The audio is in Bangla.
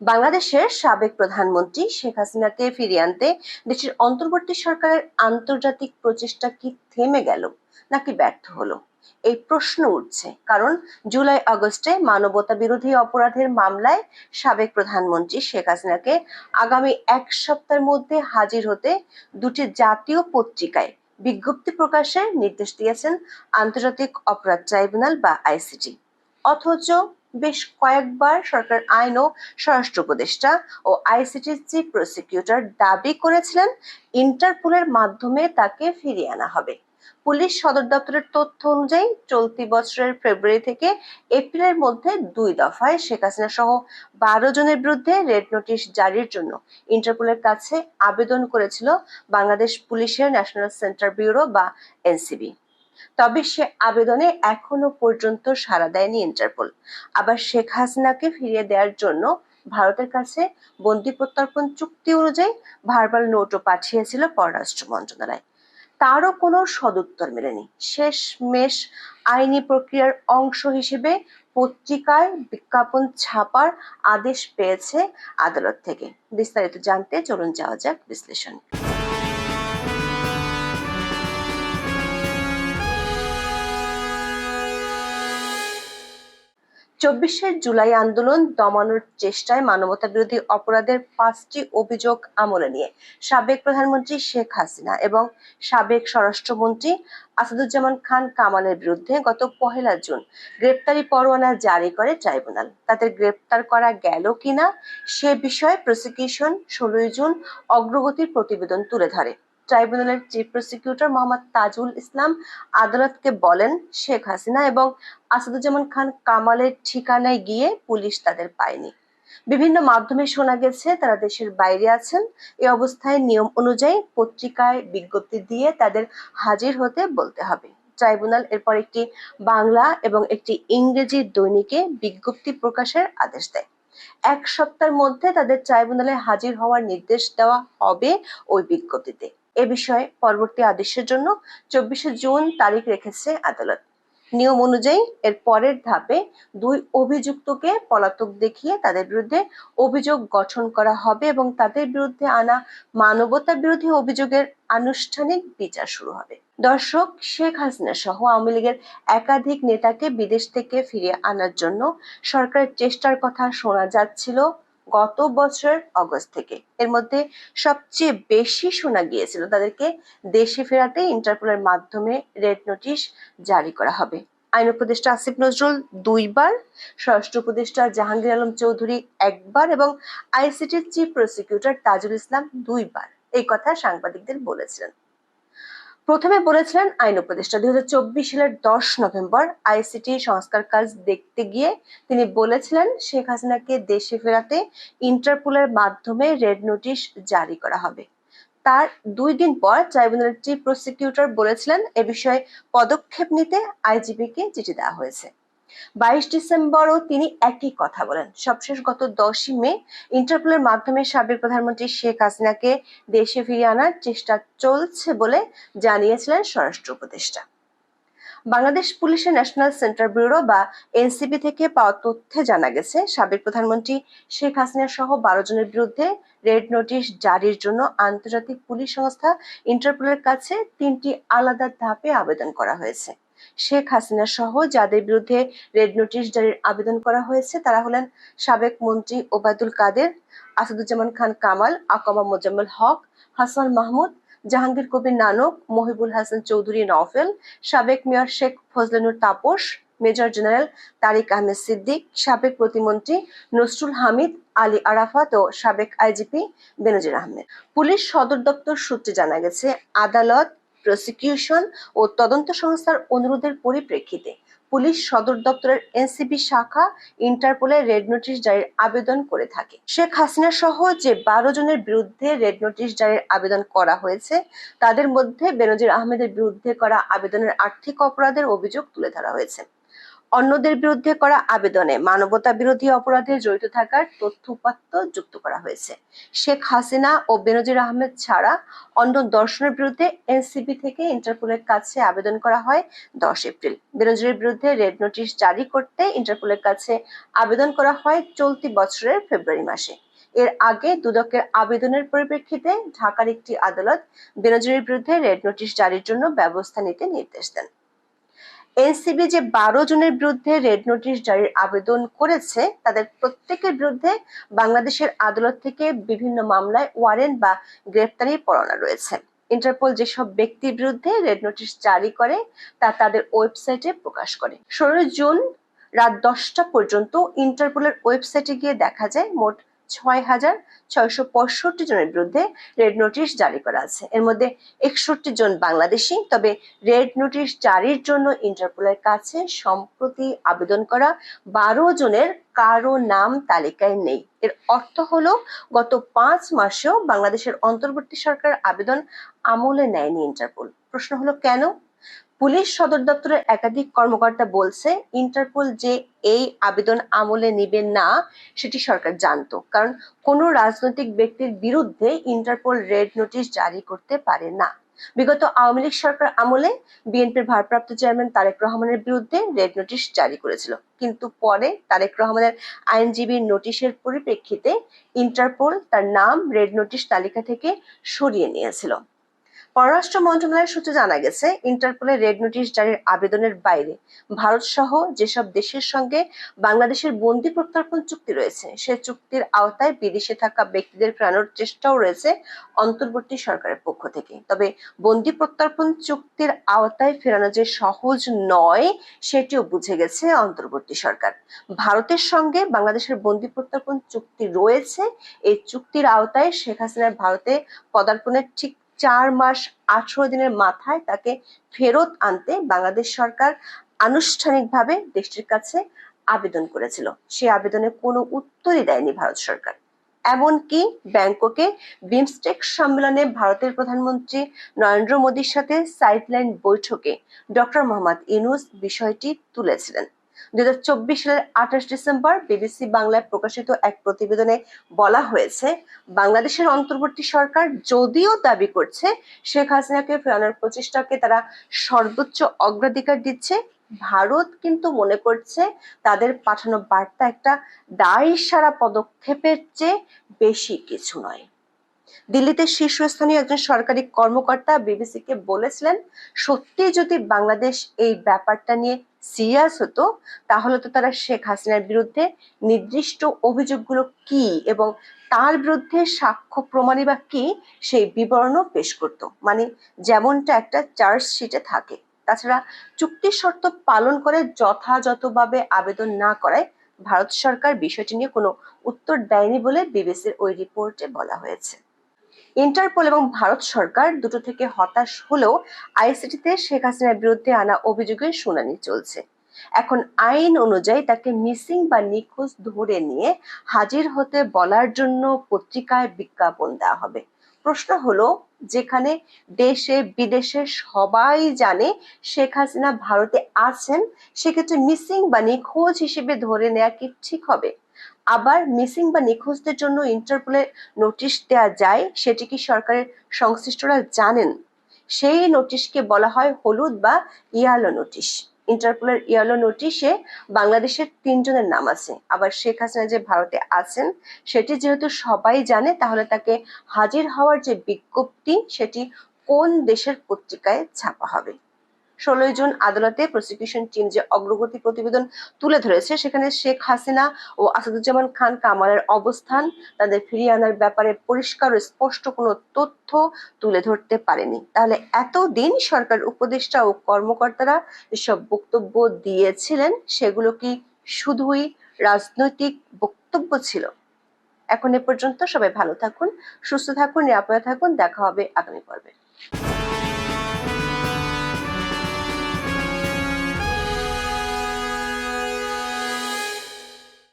বাংলাদেশের সাবেক প্রধানমন্ত্রী শেখ হাসিনাকে ফিরিয়ে আনতে দেশের অন্তর্বর্তী সরকারের আন্তর্জাতিক প্রচেষ্টা কি থেমে গেল নাকি ব্যর্থ হলো? এই প্রশ্ন উঠছে, কারণ জুলাই আগস্টে মানবতা বিরোধী অপরাধের মামলায় সাবেক প্রধানমন্ত্রী শেখ হাসিনাকে আগামী এক সপ্তাহের মধ্যে হাজির হতে দুটি জাতীয় পত্রিকায় বিজ্ঞপ্তি প্রকাশের নির্দেশ দিয়েছেন আন্তর্জাতিক অপরাধ ট্রাইব্যুনাল বা আইসিটি। অথচ বেশ কয়েকবার সরকার আইন ও স্বরাষ্ট্র উপদেষ্টা ও আইসিটির চিফ প্রসিকিউটর দাবি করেছিলেন ইন্টারপোলের মাধ্যমে তাকে ফিরিয়ে আনা হবে। পুলিশ সদর দপ্তরের তথ্য অনুযায়ী চলতি বছরের ফেব্রুয়ারি থেকে এপ্রিলের মধ্যে দুই দফায় শেখ হাসিনা সহ বারো জনের বিরুদ্ধে রেড নোটিশ জারির জন্য ইন্টারপোলের কাছে আবেদন করেছিল বাংলাদেশ পুলিশের ন্যাশনাল সেন্টার ব্যুরো বা এনসিবি। তবে সে আবেদনে এখনও পর্যন্ত সাড়া দেয়নি ইন্টারপোল। আবার শেখ হাসিনাকে ফিরিয়ে দেওয়ার জন্য ভারতের কাছে বন্দি প্রত্যর্পণ চুক্তি অনুযায়ী ভার্বাল নোটও পাঠিয়েছিল পররাষ্ট্র মন্ত্রণালয়। তারও কোনো সদুত্তর মেলেনি। শেষ মেশ আইনি প্রক্রিয়ার অংশ হিসেবে পত্রিকায় বিজ্ঞাপন ছাপার আদেশ পেয়েছে আদালত থেকে। বিস্তারিত জানতে চলুন যাওয়া যাক বিশ্লেষণ। চব্বিশের জুলাই আন্দোলন দমানোর চেষ্টায় মানবতা বিরোধী অপরাধের পাঁচটি অভিযোগ আমলে নিয়ে সাবেক প্রধানমন্ত্রী শেখ হাসিনা এবং সাবেক স্বরাষ্ট্রমন্ত্রী আসাদুজ্জামান খান কামালের বিরুদ্ধে গত পহেলা জুন গ্রেপ্তারি পরোয়ানা জারি করে ট্রাইব্যুনাল। তাদের গ্রেপ্তার করা গেল কিনা সে বিষয়ে প্রসিকিউশন ষোলোই জুন অগ্রগতির প্রতিবেদন তুলে ধরে। ট্রাইব্যুনালের চিফ প্রসিকিউটর মোহাম্মদ তাজুল ইসলাম আদালতকে বলেন, শেখ হাসিনা এবং আসাদুজ্জামান খান কামালের ঠিকানায় গিয়ে পুলিশ তাদের পায়নি। বিভিন্ন মাধ্যমে শোনা গেছে, তারা দেশের বাইরে আছেন। এই অবস্থায় নিয়ম অনুযায়ী পত্রিকায় বিজ্ঞপ্তি দিয়ে তাদের হাজির হতে বলতে হবে। ট্রাইব্যুনাল এরপর একটি বাংলা এবং একটি ইংরেজি দৈনিকে বিজ্ঞপ্তি প্রকাশের আদেশ দেয়। এক সপ্তাহের মধ্যে তাদের ট্রাইব্যুনালে হাজির হওয়ার নির্দেশ দেওয়া হবে ওই বিজ্ঞপ্তিতে। এ বিষয়ে পরবর্তী আদেশের জন্য চব্বিশে জুন তারিখ রেখেছে আদালত। নিয়ম অনুযায়ী এর পরের ধাপে দুই অভিযুক্তকে পলাতক দেখিয়ে তাদের বিরুদ্ধে অভিযোগ গঠন করা হবে এবং তাদের বিরুদ্ধে আনা মানবতা বিরোধী অভিযোগের আনুষ্ঠানিক বিচার শুরু হবে। দর্শক, শেখ হাসিনা সহ আওয়ামী লীগের একাধিক নেতাকে বিদেশ থেকে ফিরিয়ে আনার জন্য সরকারের চেষ্টার কথা শোনা যাচ্ছিল গত বছর অগস্ট থেকে। এর মধ্যে সবচেয়ে বেশি শোনা গিয়েছিল তাদেরকে দেশে ফেরাতে ইন্টারপোলের মাধ্যমে রেড নোটিশ জারি করা হবে। আইন উপদেষ্টা আসিফ নজরুল দুইবার, স্বরাষ্ট্র উপদেষ্টা জাহাঙ্গীর আলম চৌধুরী একবার এবং আইসিটির চিফ প্রসিকিউটর তাজুল ইসলাম দুইবার। এই কথা সাংবাদিকদের বলেছিলেন। প্রথমে বলেছিলেন আইন উপদেষ্টা। দুই সালের দশ নভেম্বর আইসিটি সংস্কার কাজ দেখতে গিয়ে তিনি বলেছিলেন, শেখ হাসিনাকে দেশে ফেরাতে ইন্টারপোলের মাধ্যমে রেড নোটিশ জারি করা হবে। তার দুই দিন পর ট্রাইব্যুনালের চিফ প্রসিকিউটর বলেছিলেন, এ বিষয়ে পদক্ষেপ নিতে আইজিপিকে চিঠি দেওয়া হয়েছে। বাইশ ডিসেম্বরও তিনি একই কথা বলেন। সবশেষ গত দশই মে ইন্টারপোলের মাধ্যমে সাবেক প্রধানমন্ত্রী শেখ হাসিনাকে দেশে ফিরিয়ে আনার চেষ্টা চলছে বলে জানিয়েছিলেন স্বরাষ্ট্র উপদেষ্টা। বাংলাদেশ পুলিশের ন্যাশনাল সেন্টার ব্যুরো বা এনসিবি থেকে পাওয়া তথ্যে জানা গেছে, সাবেক প্রধানমন্ত্রী শেখ হাসিনা সহ বারো জনের বিরুদ্ধে রেড নোটিশ জারির জন্য আন্তর্জাতিক পুলিশ সংস্থা ইন্টারপোলের কাছে তিনটি আলাদা ধাপে আবেদন করা হয়েছে। শেখ হাসিনা সহ যাদের বিরুদ্ধে রেড নোটিশ জারির আবেদন করা হয়েছে, তারা হলেন সাবেক মন্ত্রী ওবায়দুল কাদের, আসাদুজ্জামান খান কামাল, আকামা মোজাম্মেল হক, হাসান মাহমুদ, জাহাঙ্গীর কবির নানক, মহিবুল হাসান চৌধুরী নওফেল, সাবেক mayor Sheikh Fazlenoor Taposh, major general Tariq Ahmed Siddique, সাবেক প্রতিমন্ত্রী নসরুল হামিদ, আলী আরাফাত ও সাবেক আইজিপি বেনজির আহমেদ। পুলিশ সদর দপ্তর সূত্রে জানা গেছে, আদালত প্রসিকিউশন ও তদন্ত সংস্থার অনুরোধের পরিপ্রেক্ষিতে পুলিশ সদর দপ্তরের এনসিবি শাখা ইন্টারপোলে রেড নোটিশ জারির আবেদন করে থাকে। শেখ হাসিনা সহ যে বারো জনের বিরুদ্ধে রেড নোটিশ জারির আবেদন করা হয়েছে, তাদের মধ্যে বেনজির আহমেদের বিরুদ্ধে করা আবেদনের আর্থিক অপরাধের অভিযোগ তুলে ধরা হয়েছে। অন্যদের বিরুদ্ধে করা আবেদনে মানবতা বিরোধী অপরাধে জড়িত থাকার তথ্য উপাত্ত যুক্ত করা হয়েছে। শেখ হাসিনা ও বেনজির আহমেদ ছাড়া অন্য দর্শনের বিরুদ্ধে এনসিবি থেকে ইন্টারপোলের কাছে আবেদন করা হয় দশ এপ্রিল। বেনজিরের বিরুদ্ধে রেড নোটিশ জারি করতে ইন্টারপোলের কাছে আবেদন করা হয় চলতি বছরের ফেব্রুয়ারি মাসে। এর আগে দুদকের আবেদনের পরিপ্রেক্ষিতে ঢাকার একটি আদালত বেনজিরের বিরুদ্ধে রেড নোটিশ জারির জন্য ব্যবস্থা নিতে নির্দেশ দেন। এনসিবি যে বারো জনের বিরুদ্ধে রেড নোটিশ জারির আবেদন করেছে, তাদের প্রত্যেকের বিরুদ্ধে বাংলাদেশের আদালত থেকে বিভিন্ন মামলায় ওয়ারেন্ট বা গ্রেপ্তারি পরোয়ানা রয়েছে। ইন্টারপোল যেসব ব্যক্তির বিরুদ্ধে রেড নোটিশ জারি করে, তা তাদের ওয়েবসাইটে প্রকাশ করে। ষোলো জুন রাত দশটা পর্যন্ত ইন্টারপোলের ওয়েবসাইটে গিয়ে দেখা যায়, মোট ছয় হাজার ছয়শো পঁয়ষট্টি জনের বিরুদ্ধে রেড নোটিশ জারি করা আছে। এর মধ্যে একষট্টি জন বাংলাদেশি, তবে রেড নোটিশ জারির জন্য ইন্টারপোলের কাছে সম্প্রতি আবেদন করা বারো জনের কারও নাম তালিকায় নেই। এর অর্থ হলো, গত পাঁচ মাসেও বাংলাদেশের অন্তর্বর্তী সরকার আবেদন আমলে নেয়নি ইন্টারপোল। প্রশ্ন হলো, কেন? পুলিশ সদর দপ্তরের একাধিক কর্মকর্তা বলছে, ইন্টারপোল যে এই আবেদন আমলে নিবে না, সেটি সরকার জানতো। কারণ কোনো রাজনৈতিক ব্যক্তির বিরুদ্ধে ইন্টারপোল রেড নোটিশ জারি করতে পারে না। বিগত আওয়ামী লীগ সরকার আমলে বিএনপির ভারপ্রাপ্ত চেয়ারম্যান তারেক রহমানের বিরুদ্ধে রেড নোটিশ জারি করেছিল। কিন্তু পরে তারেক রহমানের আইনজীবীর নোটিশের পরিপ্রেক্ষিতে ইন্টারপোল তার নাম রেড নোটিশ তালিকা থেকে সরিয়ে নিয়েছিল। পররাষ্ট্র মন্ত্রণালয়ের সূত্রে জানা গেছে ইন্টারপোলের রেড নোটিশ জারির আবেদনের বাইরে ভারত সহ যেসব দেশের সঙ্গে বাংলাদেশের বন্দি প্রত্যর্পণ চুক্তি রয়েছে, সে চুক্তির আওতায় বিদেশে থাকা ব্যক্তিদের ফেরানোর চেষ্টাও রয়েছে অন্তর্বর্তী সরকারের পক্ষ থেকে। তবে বন্দি প্রত্যর্পণ চুক্তির আওতায় ফেরানো যে সহজ নয়, সেটিও বুঝে গেছে অন্তর্বর্তী সরকার। ভারতের সঙ্গে বাংলাদেশের বন্দি প্রত্যর্পণ চুক্তি রয়েছে, এই চুক্তির আওতায় শেখ হাসিনার ভারতে পদার্পণের ঠিক চার মাস আঠারো দিনের মাথায় তাকে ফেরত আনতে বাংলাদেশ সরকার আনুষ্ঠানিকভাবে দেশটির কাছে আবেদন করেছিল। সে আবেদনে কোনো উত্তরই দেয়নি ভারত সরকার। এমনকি ব্যাংককে বিমস্টেক সম্মেলনে ভারতের প্রধানমন্ত্রী নরেন্দ্র মোদীর সাথে সাইডলাইন বৈঠকে ডক্টর মোহাম্মদ ইনুস বিষয়টি তুলেছিলেন। দুই হাজার চব্বিশ সালের আঠাশ ডিসেম্বর বিবিসি বাংলায় প্রকাশিত এক প্রতিবেদনে বলা হয়েছে, বাংলাদেশের অন্তর্বর্তী সরকার যদিও দাবি করছে শেখ হাসিনাকে ফেরানোর প্রচেষ্টাকে তারা সর্বোচ্চ অগ্রাধিকার দিচ্ছে, ভারত কিন্তু মনে করছে তাদের পাঠানো বার্তা একটা দায় সারা পদক্ষেপের চেয়ে বেশি কিছু নয়। দিল্লিতে শীর্ষস্থানীয় একজন সরকারি কর্মকর্তা বিবিসিকে বলেছিলেন সত্যি যদি বাংলাদেশ এই ব্যাপারটা নিয়ে সিরিয়াস হতো, তাহলে তো তারা শেখ হাসিনার বিরুদ্ধে নির্দিষ্ট অভিযোগগুলো কি এবং তার বিরুদ্ধে সাক্ষ্য প্রমাণই বা কি সেই বিবরণও পেশ করত। মানে যেমনটা একটা চার্জশিটে থাকে। তাছাড়া চুক্তির শর্ত পালন করে যথাযথভাবে আবেদন না করায় ভারত সরকার বিষয়টি নিয়ে কোনো উত্তর দেয়নি বলে বিবিসির ওই রিপোর্টে বলা হয়েছে। ইন্টারপোল এবং ভারত সরকার দুটো থেকে হতাশ হলেও আইসিটিতে শেখ হাসিনার বিরুদ্ধে আনা অভিযোগের শুনানি চলছে। এখন আইন অনুযায়ী তাকে মিসিং বা নিখোঁজ ধরে নিয়ে হাজির হতে বলার জন্য পত্রিকায় বিজ্ঞাপন দেওয়া হবে। প্রশ্ন হলো, যেখানে দেশে বিদেশে সবাই জানে শেখ হাসিনা ভারতে আছেন, সেক্ষেত্রে মিসিং বা নিখোঁজ হিসেবে ধরে নেওয়া কি ঠিক হবে? আবার মিসিং বা নিখোঁজদের জন্য ইন্টারপোলে নোটিশ দেওয়া যায়, সেটি কি সরকারের সংশ্লিষ্টরা জানেন? সেই নোটিশকে বলা হয় হলুদ বা ইয়ালো নোটিশ। ইন্টারপোলের ইয়ালো নোটিশে বাংলাদেশের তিনজনের নাম আছে। আবার শেখ হাসিনা যে ভারতে আছেন, সেটি যেহেতু সবাই জানে, তাহলে তাকে হাজির হওয়ার যে বিজ্ঞপ্তি, সেটি কোন দেশের পত্রিকায় ছাপা হবে? ষোলোই জুন আদালতে প্রসিকিউশন টিম যে অগ্রগতি প্রতিবেদন তুলে ধরেছে, সেখানে শেখ হাসিনা ও আসাদুজ্জামান খান কামালের অবস্থান, তাদের ফিরিয়ে আনার ব্যাপারে পরিষ্কার ও স্পষ্ট কোনো তথ্য তুলে ধরতে পারেনি। তাহলে এতদিন সরকার উপদেষ্টা ও কর্মকর্তারা যেসব বক্তব্য দিয়েছিলেন, সেগুলো কি শুধুই রাজনৈতিক বক্তব্য ছিল? এখন এ পর্যন্ত সবাই ভালো থাকুন, সুস্থ থাকুন, নিরাপদে থাকুন, দেখা হবে আগামী পর্বে।